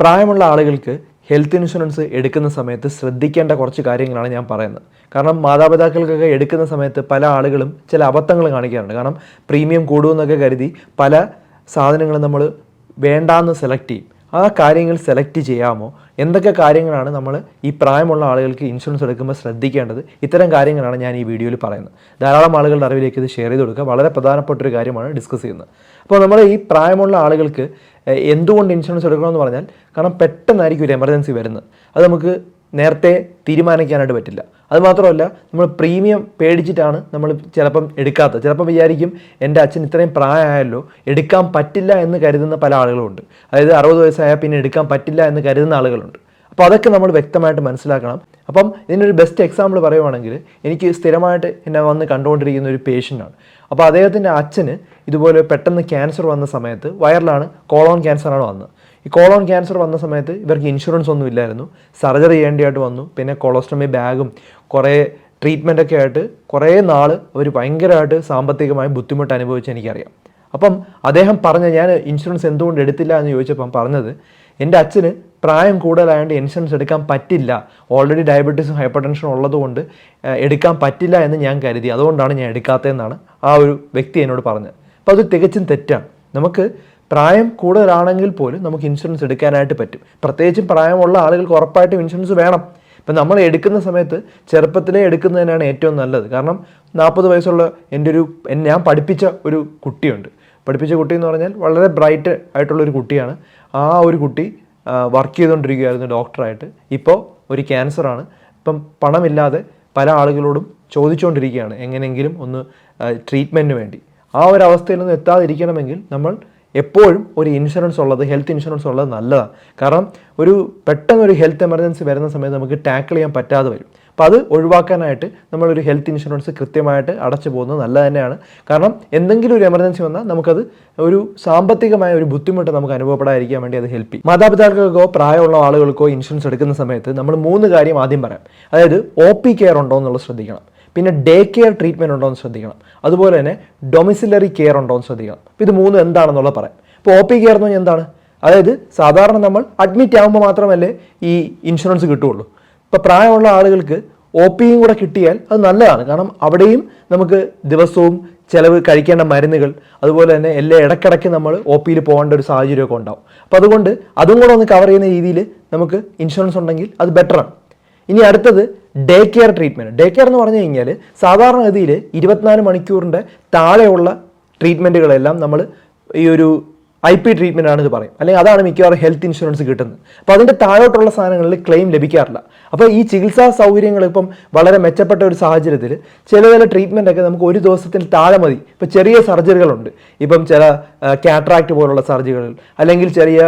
പ്രായമുള്ള ആളുകൾക്ക് health insurance എടുക്കുന്ന സമയത്ത് ശ്രദ്ധിക്കേണ്ട കുറച്ച് കാര്യങ്ങളാണ് ഞാൻ പറയുന്നത്. കാരണം മാതാപിതാക്കൾക്കൊക്കെ എടുക്കുന്ന സമയത്ത് പല ആളുകളും ചില അബദ്ധങ്ങൾ കാണിക്കാറുണ്ട്. കാരണം പ്രീമിയം കൂടുമെന്നൊക്കെ കരുതി പല സാധനങ്ങളും നമ്മൾ വേണ്ടാന്ന് സെലക്ട് ചെയ്യും. ആ കാര്യങ്ങൾ സെലക്ട് ചെയ്യാമോ? എന്തൊക്കെ കാര്യങ്ങളാണ് നമ്മൾ ഈ പ്രായമുള്ള ആളുകൾക്ക് ഇൻഷുറൻസ് എടുക്കുമ്പോൾ ശ്രദ്ധിക്കേണ്ടത്? ഇത്തരം കാര്യങ്ങളാണ് ഞാൻ ഈ വീഡിയോയിൽ പറയുന്നത്. ധാരാളം ആളുകളുടെ അറിവിലേക്ക് ഇത് ഷെയർ ചെയ്ത് കൊടുക്കുക. വളരെ പ്രധാനപ്പെട്ട ഒരു കാര്യമാണ് ഡിസ്കസ് ചെയ്യുന്നത്. അപ്പോൾ നമ്മൾ ഈ പ്രായമുള്ള ആളുകൾക്ക് എന്തുകൊണ്ട് ഇൻഷുറൻസ് എടുക്കണമെന്ന് പറഞ്ഞാൽ കാരണം പെട്ടെന്നായിരിക്കും ഒരു എമർജൻസി വരുന്നത്. അത് നമുക്ക് നേരത്തെ തീരുമാനിക്കാനായിട്ട് പറ്റില്ല. അതുമാത്രമല്ല നമ്മൾ പ്രീമിയം പേടിച്ചിട്ടാണ് നമ്മൾ ചിലപ്പം എടുക്കാത്തത്. ചിലപ്പം വിചാരിക്കും എന്റെ അച്ഛൻ ഇത്രയും പ്രായമായല്ലോ എടുക്കാൻ പറ്റില്ല എന്ന് കരുതുന്ന പല ആളുകളുണ്ട് അതായത് അറുപത് വയസ്സായാൽ പിന്നെ എടുക്കാൻ പറ്റില്ല എന്ന് കരുതുന്ന ആളുകളുണ്ട്. അപ്പോൾ അതൊക്കെ നമ്മൾ വ്യക്തമായിട്ട് മനസ്സിലാക്കണം. അപ്പം ഇതിനൊരു ബെസ്റ്റ് എക്സാമ്പിൾ പറയുവാണെങ്കിൽ എനിക്ക് സ്ഥിരമായിട്ട് എന്നെ വന്ന് കണ്ടുകൊണ്ടിരിക്കുന്ന ഒരു പേഷ്യന്റാണ് അപ്പോൾ അദ്ദേഹത്തിന്റെ അച്ഛന് ഇതുപോലെ പെട്ടെന്ന് ക്യാൻസർ വന്ന സമയത്ത് വയറിലാണ് കോളോൺ ക്യാൻസറാണ് വന്നത്. ഈ കോളോൺ ക്യാൻസർ വന്ന സമയത്ത് ഇവർക്ക് ഇൻഷുറൻസ് ഒന്നും ഇല്ലായിരുന്നു. സർജറി ചെയ്യേണ്ടതായിട്ട് വന്നു. പിന്നെ കൊളോസ്റ്റമി ബാഗും കുറേ ട്രീറ്റ്മെന്റ് ഒക്കെ ആയിട്ട് കുറേ നാൾ അവർ ഭയങ്കരമായിട്ട് സാമ്പത്തികമായി ബുദ്ധിമുട്ട് അനുഭവിച്ച് എനിക്കറിയാം. അപ്പം അദ്ദേഹം പറഞ്ഞ ഞാൻ ഇൻഷുറൻസ് എന്തുകൊണ്ട് എടുത്തില്ല എന്ന് ചോദിച്ചപ്പം പറഞ്ഞത് എന്റെ അച്ഛന് പ്രായം കൂടുതലായതുകൊണ്ട് ഇൻഷുറൻസ് എടുക്കാൻ പറ്റില്ല. ഓൾറെഡി ഡയബറ്റീസും ഹൈപ്പർ ടെൻഷനും ഉള്ളതുകൊണ്ട് എടുക്കാൻ പറ്റില്ല എന്ന് ഞാൻ കരുതി. അതുകൊണ്ടാണ് ഞാൻ എടുക്കാത്തതെന്നാണ് ആ ഒരു വ്യക്തി എന്നോട് പറഞ്ഞത്. അപ്പോൾ അത് തികച്ചും തെറ്റാണ്. നമുക്ക് പ്രായം കൂടുതലാണെങ്കിൽ പോലും നമുക്ക് ഇൻഷുറൻസ് എടുക്കാനായിട്ട് പറ്റും. പ്രത്യേകിച്ചും പ്രായമുള്ള ആളുകൾക്ക് ഉറപ്പായിട്ടും ഇൻഷുറൻസ് വേണം. ഇപ്പം നമ്മൾ എടുക്കുന്ന സമയത്ത് ചെറുപ്പത്തിലേ എടുക്കുന്നതിനാണ് ഏറ്റവും നല്ലത്. കാരണം നാൽപ്പത് വയസ്സുള്ള എന്റെ ഒരു ഞാൻ പഠിപ്പിച്ച ഒരു കുട്ടിയുണ്ട്. പഠിപ്പിച്ച കുട്ടി എന്ന് പറഞ്ഞാൽ വളരെ ബ്രൈറ്റ് ആയിട്ടുള്ള ഒരു കുട്ടിയാണ്. ആ ഒരു കുട്ടി വർക്ക് ചെയ്തുകൊണ്ടിരിക്കുകയായിരുന്നു ഡോക്ടറായിട്ട് ഇപ്പോൾ ഒരു ക്യാൻസറാണ് ഇപ്പം പണമില്ലാതെ പല ആളുകളോടും ചോദിച്ചുകൊണ്ടിരിക്കുകയാണ്. എങ്ങനെയെങ്കിലും ഒന്ന് ട്രീറ്റ്മെന്റിന് വേണ്ടി. ആ ഒരു നിന്ന് എത്താതിരിക്കണമെങ്കിൽ നമ്മൾ എപ്പോഴും ഒരു ഇൻഷുറൻസ് ഉള്ളത് ഹെൽത്ത് ഇൻഷുറൻസ് ഉള്ളത് നല്ലതാണ് കാരണം ഒരു പെട്ടെന്ന് ഒരു ഹെൽത്ത് എമർജൻസി വരുന്ന സമയത്ത് നമുക്ക് ടാക്കിൾ ചെയ്യാൻ പറ്റാതെ വരും. അപ്പോൾ അത് ഒഴിവാക്കാനായിട്ട് നമ്മളൊരു ഹെൽത്ത് ഇൻഷുറൻസ് കൃത്യമായിട്ട് അടച്ചു പോകുന്നത് നല്ലത് തന്നെയാണ്. കാരണം എന്തെങ്കിലും ഒരു എമർജൻസി വന്നാൽ നമുക്കത് ഒരു സാമ്പത്തികമായ ഒരു ബുദ്ധിമുട്ട് നമുക്ക് അനുഭവപ്പെടാതിരിക്കാൻ വേണ്ടി അത് ഹെൽപ്പ് ചെയ്യും. മാതാപിതാക്കൾക്കോ പ്രായമുള്ള ആളുകൾക്കോ ഇൻഷുറൻസ് എടുക്കുന്ന സമയത്ത് നമ്മൾ മൂന്ന് കാര്യം ആദ്യം പറയാം. അതായത് ഒ പി കെയർ ഉണ്ടോ എന്നുള്ളത് ശ്രദ്ധിക്കണം. പിന്നെ ഡേ കെയർ ട്രീറ്റ്മെന്റ് ഉണ്ടോ എന്ന് ശ്രദ്ധിക്കണം. അതുപോലെ തന്നെ ഡൊമിസിലറി കെയർ ഉണ്ടോ എന്ന് ശ്രദ്ധിക്കണം ഇത് മൂന്നും എന്താണെന്നുള്ളത് പറയാം. ഇപ്പോൾ ഒ പി കെയർ എന്ന് പറഞ്ഞാൽ എന്താണ്? അതായത് സാധാരണ നമ്മൾ അഡ്മിറ്റ് ആകുമ്പോൾ മാത്രമല്ലേ ഈ ഇൻഷുറൻസ് കിട്ടുകയുള്ളൂ. ഇപ്പോൾ പ്രായമുള്ള ആളുകൾക്ക് ഒ പിയും കൂടെ കിട്ടിയാൽ അത് നല്ലതാണ്. കാരണം അവിടെയും നമുക്ക് ദിവസവും ചിലവ് കഴിക്കേണ്ട മരുന്നുകൾ അതുപോലെ തന്നെ എല്ലാ ഇടയ്ക്കിടയ്ക്ക് നമ്മൾ ഒ പിയിൽ പോകേണ്ട ഒരു സാഹചര്യമൊക്കെ ഉണ്ടാവും. അപ്പോൾ അതുകൊണ്ട് അതും കൂടെ ഒന്ന് കവർ ചെയ്യുന്ന രീതിയിൽ നമുക്ക് ഇൻഷുറൻസ് ഉണ്ടെങ്കിൽ അത് ബെറ്ററാണ് ഇനി അടുത്തത് day care treatment day care എന്ന് പറഞ്ഞു കഴിഞ്ഞാൽ സാധാരണഗതിയിൽ ഇരുപത്തിനാല് മണിക്കൂറിന്റെ താഴെയുള്ള ട്രീറ്റ്മെന്റുകളെല്ലാം നമ്മൾ ഈ ഒരു ഐ പി ട്രീറ്റ്മെന്റ് ആണ് ഇത് പറയും. അല്ലെങ്കിൽ അതാണ് മിക്കവാറും ഹെൽത്ത് ഇൻഷുറൻസ് കിട്ടുന്നത്. അപ്പോൾ അതിന്റെ താഴോട്ടുള്ള സാധനങ്ങളിൽ ക്ലെയിം ലഭിക്കാറില്ല. അപ്പോൾ ഈ ചികിത്സാ സൗകര്യങ്ങൾ ഇപ്പം വളരെ മെച്ചപ്പെട്ട ഒരു സാഹചര്യത്തിൽ ചില ചില ട്രീറ്റ്മെന്റ് ഒക്കെ നമുക്ക് ഒരു ദിവസത്തിൽ താഴെ മതി. ഇപ്പോൾ ചെറിയ സർജറികളുണ്ട്. ഇപ്പം ചില കാട്രാക്ട് പോലുള്ള സർജറികൾ അല്ലെങ്കിൽ ചെറിയ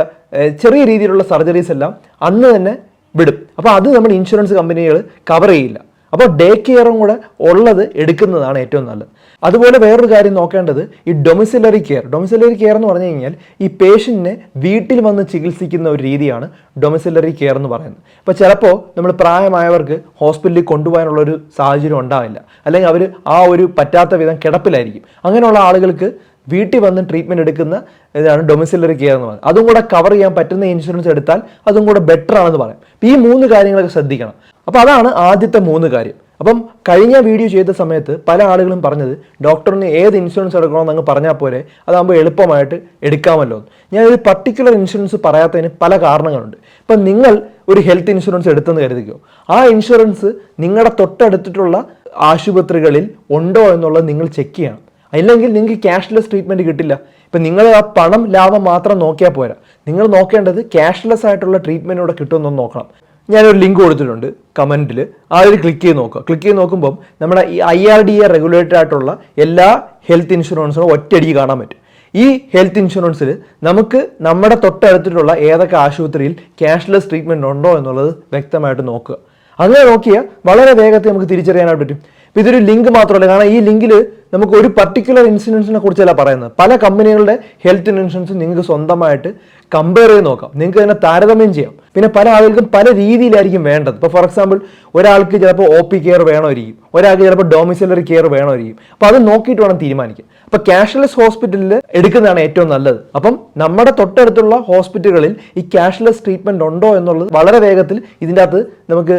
ചെറിയ രീതിയിലുള്ള സർജറീസ് എല്ലാം അന്ന് തന്നെ വിടും. അപ്പോൾ അത് നമ്മൾ ഇൻഷുറൻസ് കമ്പനികൾ കവർ ചെയ്യില്ല. അപ്പോൾ ഡേ കെയറും കൂടെ ഉള്ളത് എടുക്കുന്നതാണ് ഏറ്റവും നല്ലത്. അതുപോലെ വേറൊരു കാര്യം നോക്കേണ്ടത് ഈ ഡൊമിസിലറി കെയർ ഡൊമിസിലറി കെയർ എന്ന് പറഞ്ഞു കഴിഞ്ഞാൽ ഈ പേഷ്യന്റിനെ വീട്ടിൽ വന്ന് ചികിത്സിക്കുന്ന ഒരു രീതിയാണ് ഡൊമിസിലറി കെയർ എന്ന് പറയുന്നത്. അപ്പോൾ ചിലപ്പോൾ നമ്മൾ പ്രായമായവർക്ക് ഹോസ്പിറ്റലിൽ കൊണ്ടുപോകാനുള്ള ഒരു സാഹചര്യം ഉണ്ടാവില്ല. അല്ലെങ്കിൽ അവർ ആ ഒരു പറ്റാത്ത വിധം കിടപ്പിലായിരിക്കും. അങ്ങനെയുള്ള ആളുകൾക്ക് വീട്ടിൽ വന്ന് ട്രീറ്റ്മെന്റ് എടുക്കുന്ന ഇതാണ് ഡൊമിസിലറി കെയർ എന്ന് പറയുന്നത്. അതും കൂടെ കവർ ചെയ്യാൻ പറ്റുന്ന ഇൻഷുറൻസ് എടുത്താൽ അതും കൂടെ ബെറ്റർ ആണെന്ന് പറയാം. അപ്പോൾ ഈ മൂന്ന് കാര്യങ്ങളൊക്കെ ശ്രദ്ധിക്കണം. അപ്പോൾ അതാണ് ആദ്യത്തെ മൂന്ന് കാര്യം. അപ്പം കഴിഞ്ഞ വീഡിയോ ചെയ്ത സമയത്ത് പല ആളുകളും പറഞ്ഞത് ഡോക്ടറിന് ഏത് ഇൻഷുറൻസ് എടുക്കണമെന്ന് അങ്ങ് പറഞ്ഞാൽ പോലെ അതാകുമ്പോൾ എളുപ്പമായിട്ട് എടുക്കാമല്ലോ ഞാൻ ഒരു പർട്ടിക്കുലർ ഇൻഷുറൻസ് പറയാത്തതിന് പല കാരണങ്ങളുണ്ട്. ഇപ്പം നിങ്ങൾ ഒരു ഹെൽത്ത് ഇൻഷുറൻസ് എടുത്തെന്ന് കരുതിക്കോ. ആ ഇൻഷുറൻസ് നിങ്ങളുടെ തൊട്ടടുത്തിട്ടുള്ള ആശുപത്രികളിൽ ഉണ്ടോ എന്നുള്ളത് നിങ്ങൾ ചെക്ക് ചെയ്യണം. അല്ലെങ്കിൽ നിങ്ങൾക്ക് ക്യാഷ്ലെസ് ട്രീറ്റ്മെന്റ് കിട്ടില്ല. ഇപ്പം നിങ്ങൾ ആ പണം ലാഭം മാത്രം നോക്കിയാൽ പോരാ. നിങ്ങൾ നോക്കേണ്ടത് ക്യാഷ്ലെസ് ആയിട്ടുള്ള ട്രീറ്റ്മെന്റ് ഇവിടെ കിട്ടുമെന്നൊന്ന് നോക്കണം. ഞാനൊരു ലിങ്ക് കൊടുത്തിട്ടുണ്ട് കമന്റിൽ അതിൽ ക്ലിക്ക് ചെയ്ത് നോക്കുക. ക്ലിക്ക് ചെയ്ത് നോക്കുമ്പം നമ്മുടെ ഈ I R D A regulated ആയിട്ടുള്ള എല്ലാ ഹെൽത്ത് ഇൻഷുറൻസും ഒറ്റയടിക്ക് കാണാൻ പറ്റും. ഈ ഹെൽത്ത് ഇൻഷുറൻസിൽ നമുക്ക് നമ്മുടെ തൊട്ടടുത്തിട്ടുള്ള ഏതൊക്കെ ആശുപത്രിയിൽ ക്യാഷ്ലെസ് ട്രീറ്റ്മെന്റ് ഉണ്ടോ എന്നുള്ളത് വ്യക്തമായിട്ട് നോക്കുക. അങ്ങനെ നോക്കിയാൽ വളരെ വേഗത്തിൽ നമുക്ക് തിരിച്ചറിയാനായിട്ട് പറ്റും. ഇപ്പൊ ഇതൊരു ലിങ്ക് മാത്രമല്ല. കാരണം ഈ ലിങ്കിൽ നമുക്ക് ഒരു പർട്ടിക്കുലർ ഇൻഷുറൻസിനെ കുറിച്ചല്ല പറയുന്നത്. പല കമ്പനികളുടെ ഹെൽത്ത് ഇൻഷുറൻസ് നിങ്ങൾക്ക് സ്വന്തമായിട്ട് കമ്പയർ ചെയ്ത് നോക്കാം. നിങ്ങൾക്ക് തന്നെ താരതമ്യം ചെയ്യാം. പിന്നെ പല ആളുകൾക്കും പല രീതിയിലായിരിക്കും വേണ്ടത്. ഇപ്പോൾ ഫോർ എക്സാമ്പിൾ ഒരാൾക്ക് ചിലപ്പോൾ ഒ പി കെയർ വേണമായിരിക്കും. ഒരാൾക്ക് ചിലപ്പോൾ ഡൊമിസിലറി കെയർ വേണമായിരിക്കും. അപ്പോൾ അത് നോക്കിയിട്ട് വേണം തീരുമാനിക്കാം അപ്പോൾ ക്യാഷ്ലെസ് ഹോസ്പിറ്റലിൽ എടുക്കുന്നതാണ് ഏറ്റവും നല്ലത്. അപ്പം നമ്മുടെ തൊട്ടടുത്തുള്ള ഹോസ്പിറ്റലുകളിൽ ഈ ക്യാഷ്ലെസ് ട്രീറ്റ്മെന്റ് ഉണ്ടോ എന്നുള്ളത് വളരെ വേഗത്തിൽ ഇതിന്റെ അകത്ത് നമുക്ക്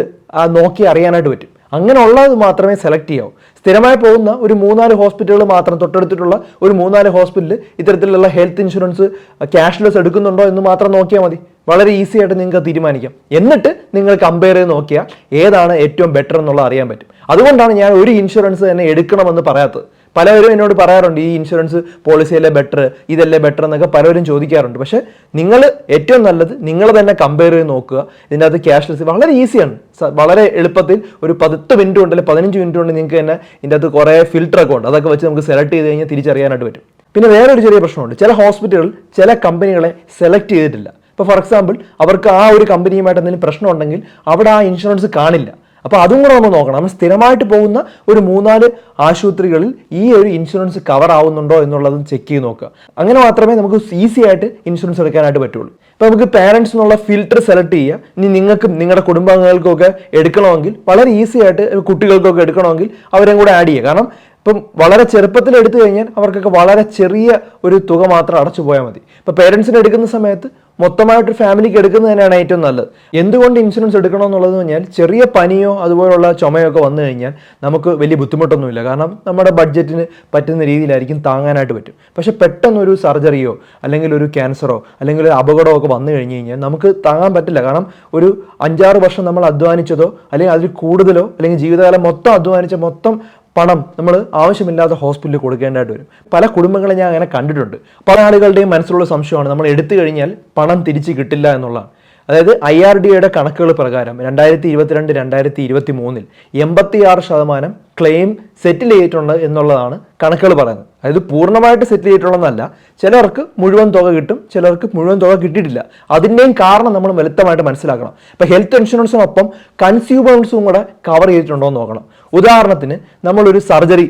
നോക്കി അറിയാനായിട്ട് പറ്റും. അങ്ങനെ ഉള്ളത് മാത്രമേ സെലക്ട് ചെയ്യാവൂ. സ്ഥിരമായി പോകുന്ന ഒരു മൂന്നാൽ ഹോസ്പിറ്റലുകൾ മാത്രം തൊട്ടടുത്തിട്ടുള്ള ഒരു മൂന്നാൽ ഹോസ്പിറ്റലിൽ ഇത്തരത്തിലുള്ള ഹെൽത്ത് ഇൻഷുറൻസ് ക്യാഷ്ലെസ് എടുക്കുന്നുണ്ടോ എന്ന് മാത്രം നോക്കിയാൽ മതി. വളരെ ഈസി ആയിട്ട് നിങ്ങൾക്ക് തീരുമാനിക്കാം. എന്നിട്ട് നിങ്ങൾ കമ്പയർ ചെയ്ത് നോക്കിയാൽ ഏതാണ് ഏറ്റവും ബെറ്റർ എന്നുള്ളത് അറിയാൻ പറ്റും. അതുകൊണ്ടാണ് ഞാൻ ഒരു ഇൻഷുറൻസ് തന്നെ എടുക്കണമെന്ന് പറയാത്തത്. പലവരും എന്നോട് പറയാറുണ്ട് ഈ ഇൻഷുറൻസ് പോളിസിയല്ലേ ബെറ്റർ ഇതല്ലേ ബെറ്റർ എന്നൊക്കെ പലരും ചോദിക്കാറുണ്ട്. പക്ഷേ നിങ്ങൾ ഏറ്റവും നല്ലത് നിങ്ങൾ തന്നെ കമ്പയർ ചെയ്ത് നോക്കുക. ഇതിന്റെ അകത്ത് ക്യാഷ്ലെസ് വളരെ ഈസിയാണ് വളരെ എളുപ്പത്തിൽ ഒരു പത്ത് മിനിറ്റ് കൊണ്ട് അല്ലെങ്കിൽ പതിനഞ്ച് മിനിറ്റ് കൊണ്ട് നിങ്ങൾക്ക് തന്നെ ഇതിന്റെ അകത്ത് കുറേ ഫിൽറ്റർ ഒക്കെ ഉണ്ട്. അതൊക്കെ വെച്ച് നമുക്ക് സെലക്ട് ചെയ്ത് കഴിഞ്ഞാൽ തിരിച്ചറിയാനായിട്ട് പറ്റും. പിന്നെ വേറൊരു ചെറിയ പ്രശ്നമുണ്ട്. ചില ഹോസ്പിറ്റലുകൾ ചില കമ്പനികളെ സെലക്ട് ചെയ്തിട്ടില്ല. ഇപ്പോൾ ഫോർ എക്സാമ്പിൾ അവർക്ക് ആ ഒരു കമ്പനിയുമായിട്ട് എന്തെങ്കിലും പ്രശ്നമുണ്ടെങ്കിൽ അവിടെ ആ ഇൻഷുറൻസ് കാണില്ല. അപ്പോൾ അതും കൂടെ നമ്മൾ നോക്കണം. നമ്മൾ സ്ഥിരമായിട്ട് പോകുന്ന ഒരു മൂന്നാൽ ആശുപത്രികളിൽ ഈ ഒരു ഇൻഷുറൻസ് കവർ ആവുന്നുണ്ടോ എന്നുള്ളതും ചെക്ക് ചെയ്ത് നോക്കുക. അങ്ങനെ മാത്രമേ നമുക്ക് ഈസി ആയിട്ട് ഇൻഷുറൻസ് എടുക്കാനായിട്ട് പറ്റുള്ളൂ. അപ്പോൾ നമുക്ക് പാരൻസ് എന്നുള്ള ഫിൽറ്റർ സെലക്ട് ചെയ്യുക. ഇനി നിങ്ങൾക്കും നിങ്ങളുടെ കുടുംബാംഗങ്ങൾക്കൊക്കെ എടുക്കണമെങ്കിൽ വളരെ ഈസി ആയിട്ട് കുട്ടികൾക്കൊക്കെ എടുക്കണമെങ്കിൽ അവരെയും കൂടെ ആഡ് ചെയ്യുക. കാരണം ഇപ്പം വളരെ ചെറുപ്പത്തിൽ എടുത്തു കഴിഞ്ഞാൽ അവർക്കൊക്കെ വളരെ ചെറിയ ഒരു തുക മാത്രം അടച്ചു പോയാൽ മതി. ഇപ്പം പേരൻസിന് എടുക്കുന്ന സമയത്ത് മൊത്തമായിട്ട് ഫാമിലിക്ക് എടുക്കുന്നത് തന്നെയാണ് ഏറ്റവും നല്ലത്. എന്തുകൊണ്ട് ഇൻഷുറൻസ് എടുക്കണം എന്നുള്ളത് പറഞ്ഞാൽ ചെറിയ പനിയോ അതുപോലുള്ള ചുമയോ ഒക്കെ വന്നു കഴിഞ്ഞാൽ നമുക്ക് വലിയ ബുദ്ധിമുട്ടൊന്നുമില്ല. കാരണം നമ്മുടെ ബഡ്ജറ്റിന് പറ്റുന്ന രീതിയിലായിരിക്കും താങ്ങാനായിട്ട് പറ്റും. പക്ഷെ പെട്ടെന്നൊരു സർജറിയോ അല്ലെങ്കിൽ ഒരു ക്യാൻസറോ അല്ലെങ്കിൽ ഒരു അപകടമോ ഒക്കെ വന്നു കഴിഞ്ഞ് കഴിഞ്ഞാൽ നമുക്ക് താങ്ങാൻ പറ്റില്ല. കാരണം ഒരു അഞ്ചാറ് വർഷം നമ്മൾ അധ്വാനിച്ചതോ അല്ലെങ്കിൽ അതിൽ കൂടുതലോ അല്ലെങ്കിൽ ജീവിതകാലം മൊത്തം അധ്വാനിച്ച മൊത്തം പണം നമ്മൾ ആവശ്യമില്ലാത്ത ഹോസ്പിറ്റലിൽ കൊടുക്കേണ്ടതായിട്ട് വരും. പല കുടുംബങ്ങളെ ഞാൻ അങ്ങനെ കണ്ടിട്ടുണ്ട്. പല ആളുകളുടെയും മനസ്സിലുള്ള സംശയമാണ്. നമ്മൾ എടുത്തു കഴിഞ്ഞാൽ പണം തിരിച്ച് കിട്ടില്ല എന്നുള്ളതാണ്. അതായത് ഐ ആർ ഡി എയുടെ കണക്കുകൾ പ്രകാരം രണ്ടായിരത്തി ഇരുപത്തിരണ്ട് രണ്ടായിരത്തി ഇരുപത്തി മൂന്നിൽ എൺപത്തി ആറ് ശതമാനം ക്ലെയിം സെറ്റിൽ ചെയ്തിട്ടുണ്ട് എന്നുള്ളതാണ് കണക്കുകൾ പറയുന്നത്. അതായത് പൂർണമായിട്ട് സെറ്റിൽ ചെയ്തിട്ടുള്ളതെന്നല്ല. ചിലർക്ക് മുഴുവൻ തുക കിട്ടും ചിലർക്ക് മുഴുവൻ തുക കിട്ടിയിട്ടില്ല. അതിന്റെയും കാരണം നമ്മൾ വ്യക്തമായിട്ട് മനസ്സിലാക്കണം. ഇപ്പം ഹെൽത്ത് ഇൻഷുറൻസിനൊപ്പം കൺസ്യൂമേഴ്സും കൂടെ കവർ ചെയ്തിട്ടുണ്ടോ എന്ന് നോക്കണം. ഉദാഹരണത്തിന് നമ്മളൊരു സർജറി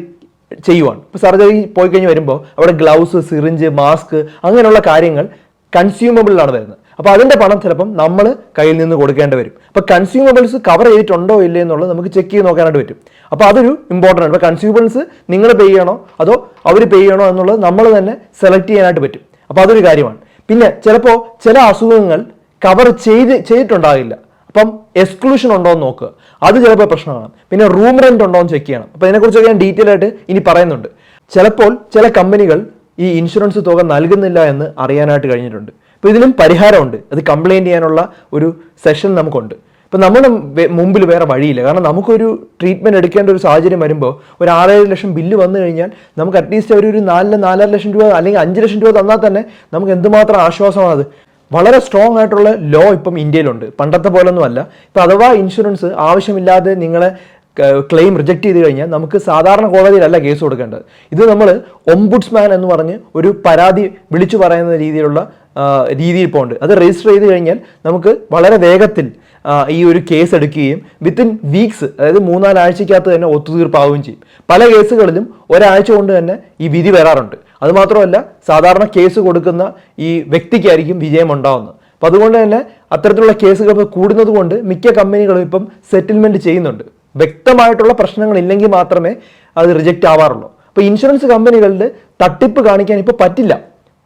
ചെയ്യുവാണ്. ഇപ്പോൾ സർജറി പോയി കഴിഞ്ഞ് വരുമ്പോൾ അവിടെ ഗ്ലൗസ് സിറിഞ്ച് മാസ്ക് അങ്ങനെയുള്ള കാര്യങ്ങൾ കൺസ്യൂമബിളിലാണ് വരുന്നത്. അപ്പോൾ അതിന്റെ പണം ചിലപ്പം നമ്മൾ കയ്യിൽ നിന്ന് കൊടുക്കേണ്ടി വരും. അപ്പോൾ കൺസ്യൂമബിൾസ് കവർ ചെയ്തിട്ടുണ്ടോ ഇല്ലേ എന്നുള്ളത് നമുക്ക് ചെക്ക് ചെയ്ത് നോക്കാനായിട്ട് പറ്റും. അപ്പോൾ അതൊരു ഇമ്പോർട്ടന്റ് ആണ്. ഇപ്പോൾ കൺസ്യൂമബിൾസ് നിങ്ങൾ പേ ചെയ്യണോ? അതോ അവർ പേ ചെയ്യണോ എന്നുള്ളത് നമ്മൾ തന്നെ സെലക്ട് ചെയ്യാനായിട്ട് പറ്റും. അപ്പോൾ അതൊരു കാര്യമാണ്. പിന്നെ ചിലപ്പോൾ ചില അസുഖങ്ങൾ കവർ ചെയ്ത് ചെയ്തിട്ടുണ്ടാകില്ല. അപ്പം എക്സ്ക്ലൂഷൻ ഉണ്ടോ എന്ന് നോക്കുക അത് ചിലപ്പോൾ പ്രശ്നമാണ്. പിന്നെ റൂം റെന്റ് ഉണ്ടോ എന്ന് ചെക്ക് ചെയ്യണം. അപ്പോൾ ഇതിനെക്കുറിച്ചൊക്കെ ഞാൻ ഡീറ്റെയിൽ ആയിട്ട് ഇനി പറയുന്നുണ്ട്. ചിലപ്പോൾ ചില കമ്പനികൾ ഈ ഇൻഷുറൻസ് തുക നൽകുന്നില്ല എന്ന് അറിയാനായിട്ട് കഴിഞ്ഞിട്ടുണ്ട്. അപ്പോൾ ഇതിനും പരിഹാരമുണ്ട്. അത് കംപ്ലയിന്റ് ചെയ്യാനുള്ള ഒരു സെഷൻ നമുക്കുണ്ട്. ഇപ്പം നമ്മുടെ മുമ്പിൽ വേറെ വഴിയില്ല. കാരണം നമുക്കൊരു ട്രീറ്റ്മെന്റ് എടുക്കേണ്ട ഒരു സാഹചര്യം വരുമ്പോൾ ഒരു ആറേഴ് ലക്ഷം ബില്ല് വന്നു കഴിഞ്ഞാൽ നമുക്ക് അറ്റ്ലീസ്റ്റ് അവർ ഒരു നാലിന് നാലര ലക്ഷം രൂപ അല്ലെങ്കിൽ അഞ്ച് ലക്ഷം രൂപ തന്നാൽ തന്നെ നമുക്ക് എന്തുമാത്രം ആശ്വാസമാണ് അത് വളരെ സ്ട്രോങ് ആയിട്ടുള്ള ലോ ഇപ്പം ഇന്ത്യയിലുണ്ട്. പണ്ടത്തെ പോലൊന്നും അല്ല ഇപ്പം അഥവാ ഇൻഷുറൻസ് ആവശ്യമില്ലാതെ നിങ്ങളെ ക്ലെയിം റിജക്റ്റ് ചെയ്ത് കഴിഞ്ഞാൽ നമുക്ക് സാധാരണ കോടതിയിലല്ല കേസ് കൊടുക്കേണ്ടത്. ഇത് നമ്മൾ ഒംബുഡ്സ്മാൻ എന്ന് പറഞ്ഞ് ഒരു പരാതി വിളിച്ചു പറയുന്ന രീതിയിലുള്ള രീതിയിൽ പോകുന്നുണ്ട് അത് രജിസ്റ്റർ ചെയ്ത് കഴിഞ്ഞാൽ നമുക്ക് വളരെ വേഗത്തിൽ ഈ ഒരു കേസ് എടുക്കുകയും വിത്തിൻ വീക്സ് അതായത് മൂന്നാലാഴ്ചക്കകത്ത് തന്നെ ഒത്തുതീർപ്പാവുകയും ചെയ്യും. പല കേസുകളിലും ഒരാഴ്ച കൊണ്ട് തന്നെ ഈ വിധി വരാറുണ്ട്. അതുമാത്രമല്ല സാധാരണ കേസ് കൊടുക്കുന്ന ഈ വ്യക്തിക്കായിരിക്കും വിജയം ഉണ്ടാവുന്നത്. അപ്പോൾ അതുകൊണ്ട് തന്നെ അത്തരത്തിലുള്ള കേസുകൾ കൂടുന്നത് കൊണ്ട് മിക്ക കമ്പനികളും ഇപ്പം സെറ്റിൽമെന്റ് ചെയ്യുന്നുണ്ട്. വ്യക്തമായിട്ടുള്ള പ്രശ്നങ്ങൾ ഇല്ലെങ്കിൽ മാത്രമേ അത് റിജക്റ്റ് ആവാറുള്ളൂ. അപ്പോൾ ഇൻഷുറൻസ് കമ്പനികളുടെ തട്ടിപ്പ് കാണിക്കാൻ ഇപ്പോൾ പറ്റില്ല.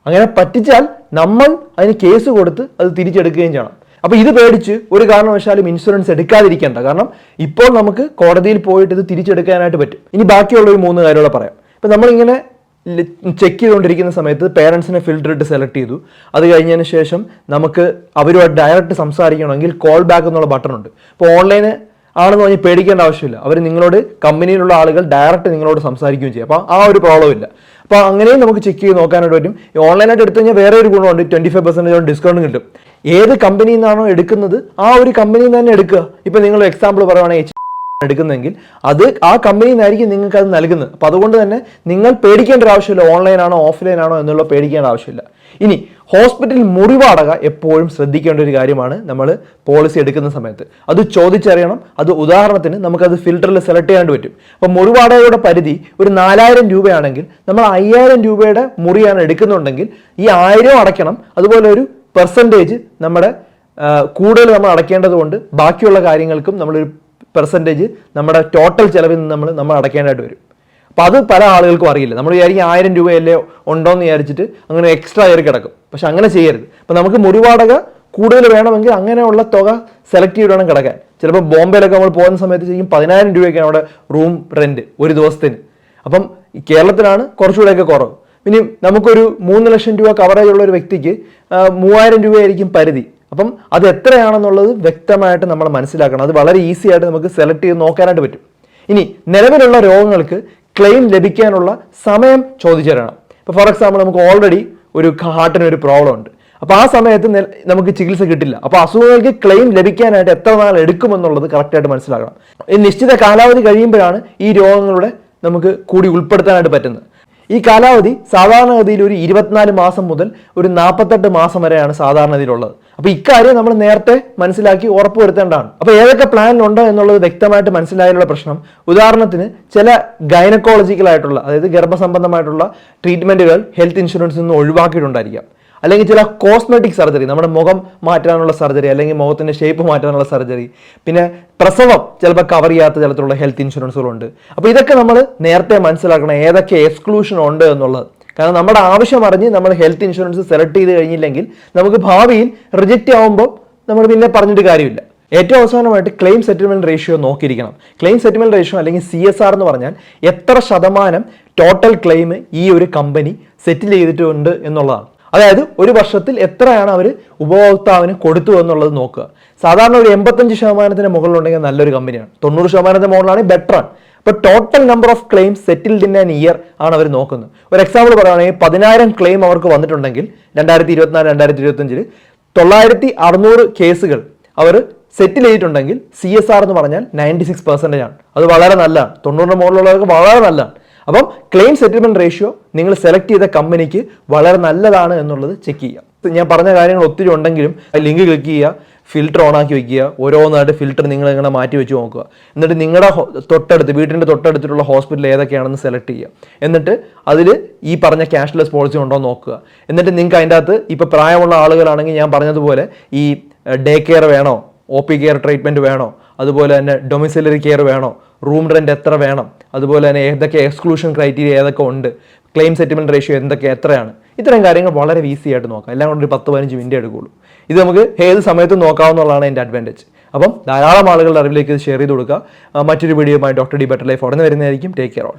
അങ്ങനെ പറ്റിച്ചാൽ നമ്മൾ അതിന് കേസ് കൊടുത്ത് അത് തിരിച്ചെടുക്കുകയും ചെയ്യണം. അപ്പോൾ ഇത് പേടിച്ച് ഒരു കാരണവശാലും ഇൻഷുറൻസ് എടുക്കാതിരിക്കേണ്ട. കാരണം ഇപ്പോൾ നമുക്ക് കോടതിയിൽ പോയിട്ട് ഇത് തിരിച്ചെടുക്കാനായിട്ട് പറ്റും. ഇനി ബാക്കിയുള്ള ഒരു മൂന്ന് കാര്യങ്ങളെ പറയാം. ഇപ്പൊ നമ്മളിങ്ങനെ ചെക്ക് ചെയ്തുകൊണ്ടിരിക്കുന്ന സമയത്ത് പേരൻസിനെ ഫിൽട്ടർ ഇട്ട് സെലക്ട് ചെയ്തു. അത് കഴിഞ്ഞതിന് ശേഷം നമുക്ക് അവരുമായി ഡയറക്റ്റ് സംസാരിക്കണമെങ്കിൽ കോൾ ബാക്ക് എന്നുള്ള ബട്ടൺ ഉണ്ട്. ഇപ്പോൾ ഓൺലൈന് ആണെന്ന് പറഞ്ഞ് പേടിക്കേണ്ട ആവശ്യമില്ല. അവർ നിങ്ങളോട് കമ്പനിയിലുള്ള ആളുകൾ ഡയറക്റ്റ് നിങ്ങളോട് സംസാരിക്കുകയും ചെയ്യും. അപ്പോൾ ആ ഒരു പ്രോബ്ലം ഇല്ല. അപ്പോൾ അങ്ങനെയും നമുക്ക് ചെക്ക് ചെയ്ത് നോക്കാനായിട്ട് പറ്റും. ഓൺലൈനായിട്ട് എടുത്തു കഴിഞ്ഞാൽ വേറെ ഒരു ഗുണമുണ്ട്. ട്വന്റി ഫൈവ് പെർസെന്റേജ് ഡിസ്കൗണ്ട് കിട്ടും. ഏത് കമ്പനിയിൽ നിന്നാണോ എടുക്കുന്നത് ആ ഒരു കമ്പനിയിൽ നിന്ന് തന്നെ എടുക്കുക. ഇപ്പോൾ നിങ്ങൾ എക്സാമ്പിൾ പറയുവാണെങ്കിൽ എടുക്കുന്നെങ്കിൽ അത് ആ കമ്പനിയിൽ നിന്നായിരിക്കും നിങ്ങൾക്ക് അത് നൽകുന്നത്. അപ്പോൾ അതുകൊണ്ട് തന്നെ നിങ്ങൾ പേടിക്കേണ്ട ഒരു ആവശ്യമില്ല. ഓൺലൈനാണോ ആണോ എന്നുള്ള പേടിക്കേണ്ട ആവശ്യമില്ല. ഇനി ഹോസ്പിറ്റൽ മുറിവാടക എപ്പോഴും ശ്രദ്ധിക്കേണ്ട ഒരു കാര്യമാണ് നമ്മൾ പോളിസി എടുക്കുന്ന സമയത്ത്. അത് ചോദിച്ചറിയണം. അത് ഉദാഹരണത്തിന് നമുക്കത് ഫിൽറ്ററിൽ സെലക്ട് ചെയ്യാണ്ട് പറ്റും. അപ്പോൾ മുറി വാടകയുടെ പരിധി ഒരു നാലായിരം രൂപയാണെങ്കിൽ നമ്മൾ അയ്യായിരം രൂപയുടെ മുറിയാണ് എടുക്കുന്നുണ്ടെങ്കിൽ ഈ ആയിരം അടയ്ക്കണം. അതുപോലെ ഒരു പെർസെന്റേജ് നമ്മുടെ കൂടുതൽ നമ്മൾ അടയ്ക്കേണ്ടതുകൊണ്ട് ബാക്കിയുള്ള കാര്യങ്ങൾക്കും നമ്മളൊരു പെർസെന്റേജ് നമ്മുടെ ടോട്ടൽ ചിലവിൽ നിന്ന് നമ്മൾ നമ്മൾ അടയ്ക്കേണ്ടതായിട്ട് വരും. അപ്പോൾ അത് പല ആളുകൾക്കും അറിയില്ല. നമ്മൾ വിചാരിക്കും ആയിരം രൂപയല്ലേ ഉണ്ടോയെന്ന് വിചാരിച്ചിട്ട് അങ്ങനെ എക്സ്ട്രാ കയറി കിടക്കും. പക്ഷെ അങ്ങനെ ചെയ്യരുത്. അപ്പോൾ നമുക്ക് മുറിവാടക കൂടുതൽ വേണമെങ്കിൽ അങ്ങനെയുള്ള തുക സെലക്ട് ചെയ്ത് വേണം കിടക്കാൻ. ചിലപ്പോൾ ബോംബെയിലൊക്കെ നമ്മൾ പോകുന്ന സമയത്ത് ചെയ്യും പതിനായിരം രൂപയൊക്കെയാണ് അവിടെ റൂം റെന്റ് ഒരു ദിവസത്തിന്. അപ്പം കേരളത്തിലാണ് കുറച്ചുകൂടെയൊക്കെ കുറവ്. ഇനി നമുക്കൊരു മൂന്ന് ലക്ഷം രൂപ കവറേജ് ഉള്ള ഒരു വ്യക്തിക്ക് മൂവായിരം രൂപയായിരിക്കും പരിധി. അപ്പം അത് എത്രയാണെന്നുള്ളത് വ്യക്തമായിട്ട് നമ്മൾ മനസ്സിലാക്കണം. അത് വളരെ ഈസി ആയിട്ട് നമുക്ക് സെലക്ട് ചെയ്ത് നോക്കാനായിട്ട് പറ്റും. ഇനി നിലവിലുള്ള രോഗങ്ങൾക്ക് ക്ലെയിം ലഭിക്കാനുള്ള സമയം ചോദിച്ചു തരണം. ഇപ്പോൾ ഫോർ എക്സാമ്പിൾ നമുക്ക് ഓൾറെഡി ഒരു ഹാർട്ടിന് ഒരു പ്രോബ്ലം ഉണ്ട്. അപ്പോൾ ആ സമയത്ത് നമുക്ക് ചികിത്സ കിട്ടില്ല. അപ്പോൾ അസുഖങ്ങൾക്ക് ക്ലെയിം ലഭിക്കാനായിട്ട് എത്ര നാൾ എടുക്കുമെന്നുള്ളത് കറക്റ്റായിട്ട് മനസ്സിലാക്കണം. ഈ നിശ്ചിത കാലാവധി കഴിയുമ്പോഴാണ് ഈ രോഗങ്ങളുടെ നമുക്ക് കൂടി ഉൾപ്പെടുത്താനായിട്ട് പറ്റുന്നത്. ഈ കാലാവധി സാധാരണഗതിയിൽ ഒരു ഇരുപത്തിനാല് മാസം മുതൽ ഒരു നാൽപ്പത്തെട്ട് മാസം വരെയാണ് സാധാരണഗതിയിലുള്ളത്. അപ്പോൾ ഇക്കാര്യം നമ്മൾ നേരത്തെ മനസ്സിലാക്കി ഉറപ്പുവരുത്തേണ്ടതാണ്. അപ്പോൾ ഏതൊക്കെ പ്ലാനിലുണ്ട് എന്നുള്ളത് വ്യക്തമായിട്ട് മനസ്സിലായാലുള്ള പ്രശ്നം. ഉദാഹരണത്തിന് ചില ഗൈനക്കോളജിക്കൽ ആയിട്ടുള്ള അതായത് ഗർഭസംബന്ധമായിട്ടുള്ള ട്രീറ്റ്മെന്റുകൾ ഹെൽത്ത് ഇൻഷുറൻസിൽ നിന്ന് ഒഴിവാക്കിയിട്ടുണ്ടായിരിക്കാം. അല്ലെങ്കിൽ ചില കോസ്മെറ്റിക് സർജറി നമ്മുടെ മുഖം മാറ്റാനുള്ള സർജറി അല്ലെങ്കിൽ മുഖത്തിന്റെ ഷേപ്പ് മാറ്റാനുള്ള സർജറി പിന്നെ പ്രസവം ചിലപ്പോൾ കവർ ചെയ്യാത്ത തരത്തിലുള്ള ഹെൽത്ത് ഇൻഷുറൻസുകളുണ്ട് അപ്പോൾ ഇതൊക്കെ നമ്മൾ നേരത്തെ മനസ്സിലാക്കണം ഏതൊക്കെ എക്സ്ക്ലൂഷൻ ഉണ്ട് എന്നുള്ളത്. കാരണം നമ്മുടെ ആവശ്യം അറിഞ്ഞ് നമ്മൾ ഹെൽത്ത് ഇൻഷുറൻസ് സെലക്ട് ചെയ്ത് കഴിഞ്ഞില്ലെങ്കിൽ നമുക്ക് ഭാവിയിൽ റിജക്റ്റ് ആവുമ്പോൾ നമ്മൾ പിന്നെ പറഞ്ഞിട്ട് കാര്യമില്ല. ഏറ്റവും അവസാനമായിട്ട് ക്ലെയിം സെറ്റിൽമെന്റ് റേഷ്യോ നോക്കിയിരിക്കണം. ക്ലെയിം സെറ്റിൽമെന്റ് റേഷ്യോ അല്ലെങ്കിൽ സി എസ് ആർ എന്ന് പറഞ്ഞാൽ എത്ര ശതമാനം ടോട്ടൽ ക്ലെയിം ഈ ഒരു കമ്പനി സെറ്റിൽ ചെയ്തിട്ടുണ്ട് എന്നുള്ളതാണ്. അതായത് ഒരു വർഷത്തിൽ എത്രയാണ് അവർ ഉപഭോക്താവിന് കൊടുത്തു എന്നുള്ളത് നോക്കുക. സാധാരണ ഒരു എൺപത്തഞ്ച് ശതമാനത്തിന് മുകളിലുണ്ടെങ്കിൽ നല്ലൊരു കമ്പനിയാണ് തൊണ്ണൂറ് ശതമാനത്തിന് മുകളിലാണെങ്കിൽ ബെറ്റർ ആണ് അപ്പോൾ total number of claims settled in an year ആണ് അവർ നോക്കുന്നത്. ഒരു എക്സാമ്പിൾ പറയുകയാണെങ്കിൽ പതിനായിരം ക്ലെയിം അവർക്ക് വന്നിട്ടുണ്ടെങ്കിൽ രണ്ടായിരത്തി ഇരുപത്തിനാല് രണ്ടായിരത്തി ഇരുപത്തഞ്ചിൽ തൊള്ളായിരത്തി അറുന്നൂറ് കേസുകൾ അവർ സെറ്റിൽ ചെയ്തിട്ടുണ്ടെങ്കിൽ സി എസ് ആർ എന്ന് പറഞ്ഞാൽ നയന്റി സിക്സ് പെർസെന്റേജ് ആണ്. അത് വളരെ നല്ലതാണ്. തൊണ്ണൂറിന് മുകളിലുള്ളവർക്ക് വളരെ നല്ലതാണ്. അപ്പം ക്ലെയിം സെറ്റിൽമെന്റ് റേഷ്യോ നിങ്ങൾ സെലക്ട് ചെയ്ത കമ്പനിക്ക് വളരെ നല്ലതാണ് എന്നുള്ളത് ചെക്ക് ചെയ്യുക. ഞാൻ പറഞ്ഞ കാര്യങ്ങൾ ഒത്തിരി ഉണ്ടെങ്കിലും ലിങ്ക് ക്ലിക്ക് ചെയ്യുക. ഫിൽറ്റർ ഓൺ ആക്കി വെക്കുക. ഓരോന്നായിട്ട് ഫിൽറ്റർ നിങ്ങൾ ഇങ്ങനെ മാറ്റി വെച്ച് നോക്കുക. എന്നിട്ട് നിങ്ങളുടെ തൊട്ടടുത്ത് വീട്ടിന്റെ തൊട്ടടുത്തിട്ടുള്ള ഹോസ്പിറ്റൽ ഏതൊക്കെയാണെന്ന് സെലക്ട് ചെയ്യുക. എന്നിട്ട് അതിൽ ഈ പറഞ്ഞ ക്യാഷ്ലെസ് പോളിസി ഉണ്ടോ നോക്കുക. എന്നിട്ട് നിങ്ങൾക്ക് അതിന്റെ അകത്ത് ഇപ്പോൾ പ്രായമുള്ള ആളുകളാണെങ്കിൽ ഞാൻ പറഞ്ഞതുപോലെ ഈ ഡേ കെയർ വേണോ? ഒ പി കെയർ ട്രീറ്റ്മെന്റ് വേണോ? അതുപോലെ തന്നെ ഡൊമിസിലറി കെയർ വേണോ? റൂം റെന്റ് എത്ര വേണം? അതുപോലെ തന്നെ ഏതൊക്കെ എക്സ്ക്ലൂഷൻ ക്രൈറ്റീരിയ ഏതൊക്കെ ഉണ്ട്? ക്ലെയിം സെറ്റിൽമെന്റ് റേഷ്യോ എന്തൊക്കെ എത്രയാണ്? ഇത്തരം കാര്യങ്ങൾ വളരെ ഈസി ആയിട്ട് നോക്കാം. എല്ലാം കൊണ്ട് ഒരു പത്ത് പതിനഞ്ച് മിനിറ്റ് എടുക്കുകയുള്ളൂ ഇത് നമുക്ക് ഏത് സമയത്തും നോക്കാവുന്നതാണ് എന്റെ അഡ്വാന്റേജ് അപ്പം ധാരാളം ആളുകളുടെ അറിവിലേക്ക് ഇത് ഷെയർ ചെയ്ത് കൊടുക്കുക. മറ്റൊരു വീഡിയോയുമായി ഡോക്ടർ ഡി ബെറ്റർ ലൈഫ് ഉടനെ വരുന്നതായിരിക്കും. Take care all